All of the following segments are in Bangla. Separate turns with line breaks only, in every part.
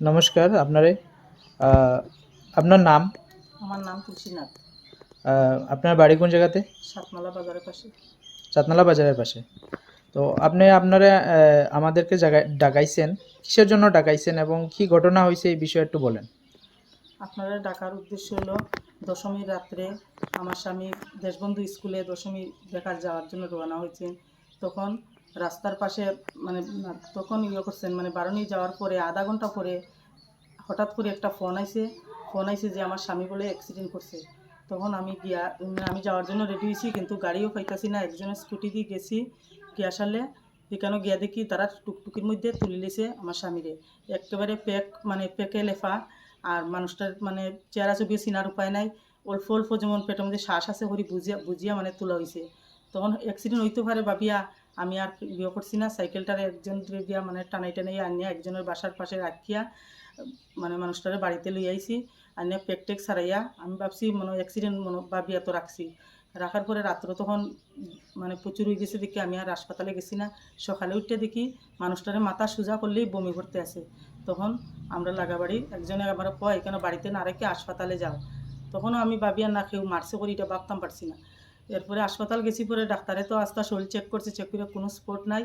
নমস্কার আপনারে আপনার নাম?
আমার নাম তুলসীনাথ।
আপনার বাড়ি কোন জায়গাতে?
সাতমালা বাজারের পাশে।
চাতনালা বাজারের পাশে। তো আপনি আপনারা আমাদেরকে জায়গায় ডাকাইছেন। কিসের জন্য ডাকাইছেন এবং কি ঘটনা হয়েছে এই বিষয়ে একটু বলেন।
আপনারা ডাকার উদ্দেশ্য হলো দশমীর রাত্রে আমার স্বামী দেশবন্ধু স্কুলে দশমী দেখার যাওয়ার জন্য রওনা হয়েছে তখন রাস্তার পাশে মানে তখন ইয়ে করছেন মানে বারণি যাওয়ার পরে, আধা ঘণ্টা পরে হঠাৎ করে একটা ফোন আইছে ফোন আইছে যে আমার স্বামী বলে অ্যাক্সিডেন্ট করছে। তখন আমি গিয়া আমি যাওয়ার জন্য রেডি হয়েছি কিন্তু গাড়িও পাইতাছি না, একজনের স্কুটি দিয়ে গেছি, গিয়া সারলে এখানে গিয়া দেখি তারা টুকটুকির মধ্যে তুলে লিছে আমার স্বামীরে। একেবারে প্যাক মানে প্যাকে লেফা, আর মানুষটার মানে চেহারা ছবি চিনার উপায় নাই, অল্প অল্প যেমন পেটের মধ্যে শ্বাস আছে হরি বুঝিয়া বুঝিয়া মানে তোলা হয়েছে তখন অ্যাক্সিডেন্ট হইতে পারে ভাবিয়া আমি আর বিয়ে করছি না, সাইকেলটারে একজন দিয়া মানে টানাই টানাই আনিয়া একজনের বাসার পাশে রাখিয়া মানে মানুষটারে বাড়িতে লই আইছি, আনিয়া পেক টেক সারাইয়া, আমি ভাবছি মনে অ্যাক্সিডেন্ট মনে ভাবিয়া তো রাখছি। রাখার পরে রাত্রে তখন মানে প্রচুর হয়ে গেছে দেখি, আমি আর হাসপাতালে গেছি না। সকালে উঠতে দেখি মানুষটারে মাথা সোজা করলেই বমি করতে আসে তখন আমরা লাগাবাড়ি, একজনে আমার কয় এখানে বাড়িতে না রেখে হাসপাতালে যাও? তখনও আমি ভাবিয়া না, কেউ মারছে করি এটা ভাবতাম পারছি না। এরপরে হাসপাতাল গেছি পরে ডাক্তারে তো আস্তা শরীর চেক করছে চেক করে কোনো স্পট নাই।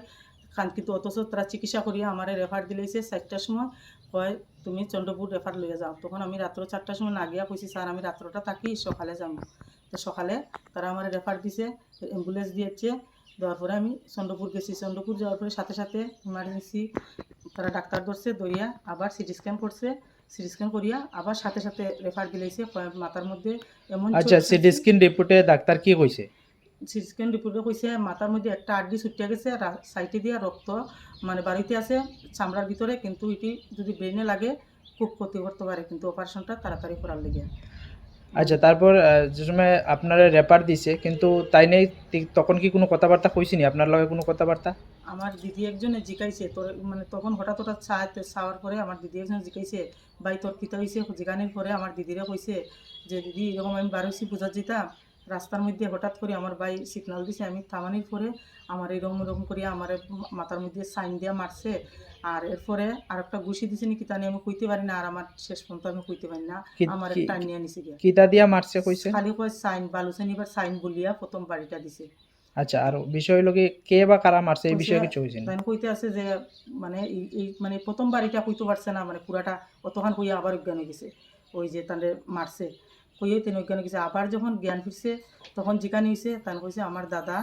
কিন্তু অথচ তারা চিকিৎসা করিয়া আমারে রেফার দিলেছে চারটার সময়। কয়, তুমি চন্দ্রপুর রেফার লইয়া যাও। তখন আমি রাত্র চারটার সময় না গিয়া কইছি, স্যার, আমি রাত্রটা থাকি, সকালে যাব তো সকালে তারা আমার রেফার দিছে অ্যাম্বুলেন্স দিয়েছে। দেওয়ার পরে আমি চন্দ্রপুর গেছি। চন্দ্রপুর যাওয়ার পরে সাথে সাথে ইমার্জেন্সি তারা ডাক্তার ধরছে দইয়া আবার সিটি স্ক্যান করছে। সিটি স্ক্যান করিয়া আবার সাথে সাথে রেফার দিলেছে মাথার মধ্যে এমন
আচ্ছা সিটি স্ক্যান রিপোর্টে ডাক্তার কি কইছে?
সিটি স্ক্যান রিপোর্টে কইছে মাথার মধ্যে একটা আড্ডি ছুটিয়া গেছে সাইটে দিয়া রক্ত মানে বাড়িতে আছে চামড়ার ভিতরে কিন্তু এটি যদি ব্রেনে লাগে খুব ক্ষতি করতে পারে কিন্তু অপারেশনটা তাড়াতাড়ি করার লেগে।
আচ্ছা তারপর যে সময় আপনারা রেপার দিছে, কিন্তু তাই নেই তখন কি কোনো কথাবার্তা কইছিনি আপনার লগে কোনো কথাবার্তা?
আমার দিদি একজনে জিকাইছে, তোর মানে তখন হঠাৎ হঠাৎ চাইতে চাওয়ার পরে আমার দিদি একজনে জিকাইছে, ভাই, তোর কিতা হয়েছে জিগানির পরে আমার দিদিরা কইছে যে, দিদি, এরকম আমি বারোইছি পূজা জিতাম রাস্তার মধ্যে হঠাৎ করে আমার বাই সিগনাল দিছে আমি থামানির পরে আমার এরকম এরকম করিয়া আমার মাথার মধ্যে সাইন দিয়া মারছে। আর এরপরে আর একটা ঘুষি দিছে নাকি তা আমি কইতে পারি না আর আমার শেষ পর্যন্ত আমি কইতে পারি না। আমার একটা নিয়ে নিছে গিয়া।
কিতা দিয়া মারছে কইছে?
খালি কয় সাইন বালুসেন এবার সাইন বলিয়া প্রথম বাড়িটা দিছে।
আচ্ছা আর বিষয় হলো কি বা কারা মারছে এই বিষয়ে কিছু হয়েছে
তাই কইতে আছে যে মানে এই এই মানে প্রথম বাড়িটা কইতে পারছে না মানে পুরাটা অতখান কইয়া আবার অজ্ঞান হয়ে গেছে। ওই যে তাদের মারছে। কইয়ে তিনি হয়ে গেছে। আবার যখন জ্ঞান ফিরছে তখন যেখানে হয়েছে তান কইছে আমার দাদা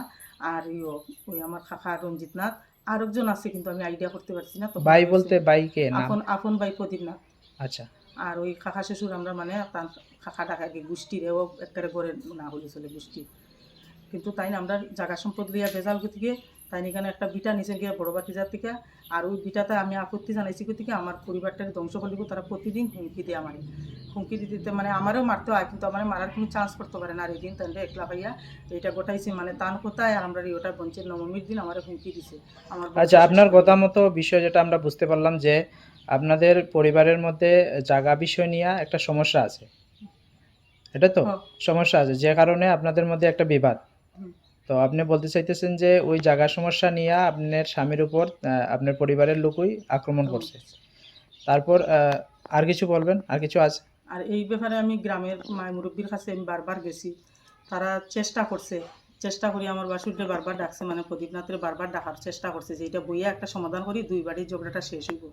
আর ইয়ো ওই আমার কাকা রঞ্জিত নাথ আর একজন আছে কিন্তু আমি আইডিয়া করতে পারছি না তখন কইছে,
বলতে বাই কে?
আপন আপন বাই প্রদীপ নাথ।
আচ্ছা।
আর ওই কাকা শ্বশুর আমরা মানে তার কাকা টাকাকে গোষ্ঠীর এও একেবারে করে না হলে চলে গোষ্ঠী। কিন্তু তাই না আমরা জায়গা সম্পদ লিয়া বেজাল থেকে তাই এখানে একটা বিটা নিচে গিয়ে বড় বাতিজার থেকে আর ওই বিটাতে আমি আপত্তি জানাইছি থেকে আমার পরিবারটাকে ধ্বংস করে দিব তারা প্রতিদিন হুমকি দিয়ে আমারে। হুমকি দিতে দিতে মানে আমারও মারতে হয় কিন্তু আমার মারার কোনো চান্স করতে পারে না আর এই দিন তাহলে একলা ভাইয়া এটা গোটাইছি। মানে তান কোথায় আর আমরা ওটা বঞ্চের নবমীর দিন আমার হুমকি দিছে। আমার
আচ্ছা আপনার কথা মতো বিষয় যেটা আমরা বুঝতে পারলাম যে আপনাদের পরিবারের মধ্যে জায়গা বিষয় নিয়ে একটা সমস্যা আছে। এটা তো। সমস্যা আছে যে কারণে আপনাদের মধ্যে একটা বিবাদ। তো আপনি বলতে চাইতেছেন যে ওই জায়গা সমস্যা নিয়ে আপনার স্বামীর উপর আপনার পরিবারের লোকই আক্রমণ করছে। তারপর আর কিছু বলবেন? আর কিছু আছে?
আর এই ব্যাপারে আমি গ্রামের মায় মুরব্বীর কাছে আমি বারবার গেছি। তারা চেষ্টা করছে চেষ্টা করি আমার বাসুরকে বারবার ডাকছে মানে প্রদীপনাথের বারবার ডাকার চেষ্টা করছে যে এটা বইয়া একটা সমাধান করি দুই বাড়ির ঝগড়াটা শেষ হইব।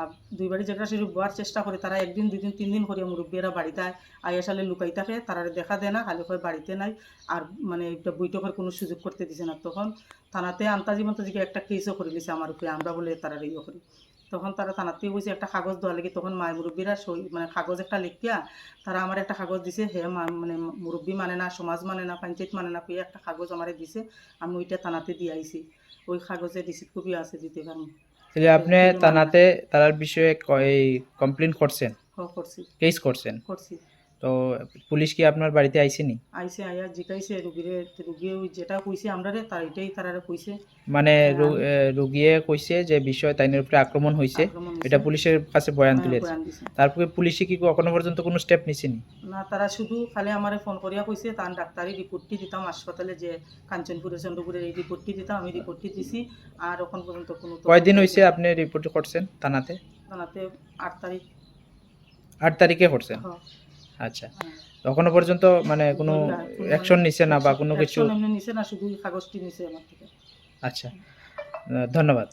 আর দুই বাড়ির ঝগড়া শেষ হওয়ার চেষ্টা করে, তারা একদিন দুই দিন তিন দিন করে মুরব্বীরা বাড়িতে আয় লুকাই থাকে তারা দেখা দেয় না, খালি হয় বাড়িতে নাই। আর মানে বৈঠকের কোনো সুযোগ করতে দিছে না। তখন থানাতে আন্তাজি মন্তাজিকে একটা কেসও করে দিছে আমার উপরে, আমরা বলে তারা ইয়ে করি। তখন তারা থানাতে বসে একটা কাগজ দেওয়া লাগে। তখন মায় মুরব্বীরা সই মানে কাগজ একটা লিখিয়া তারা আমার একটা কাগজ দিছে। হে মানে মুরব্বী মানে না, সমাজ মানে না, পঞ্চায়েত মানে না, কইয়া একটা কাগজ আমারে দিছে। আমি ওইটা থানাতে দিয়ে আইছি। ওই কাগজে রিসিপ্ট কপি আছে, দিতে পারব।
তাহলে আপনি থানাতে তার বিষয়ে কমপ্লেন করছেন? কেস করছেন?
করছি।
তো পুলিশ কি আপনার বাড়িতে আইসেনি
আইসে আইয়া জিকাইছে রুগীরে রুগী যেটা কইছে আমরা রে তার এটাই তারা কইছে।
মানে
হ্যাঁ,
রু- কইছে যে বিষয় তাইনের উপরে আক্রমণ
হইছে।
এটা পুলিশের কাছে বয়ান
হ্যাঁ,
তুলেছে। তারপরে পুলিশে কি এখনও পর্যন্ত কোনো স্টেপ নিছেনি
না? তারা শুধু খালি আমারে ফোন করিয়া কইছে তার ডাক্তারি রিপোর্টটি দিতাম হাসপাতালে যে কাঞ্চনপুরে চন্দ্রপুরের এই রিপোর্টটি দিতাম আমি রিপোর্টটি দিছি। আর এখন পর্যন্ত কোনো
কয়দিন হয়েছে আপনি রিপোর্ট করছেন থানাতে?
থানাতে আট তারিখ।
আট তারিখে করছেন?
হ্যাঁ,
আচ্ছা। এখনও পর্যন্ত মানে কোনো অ্যাকশন নিছে না বা কোনো কিছু?
নিছে না শুধু কাগজটি নিছে আমার থেকে।
আচ্ছা। ধন্যবাদ।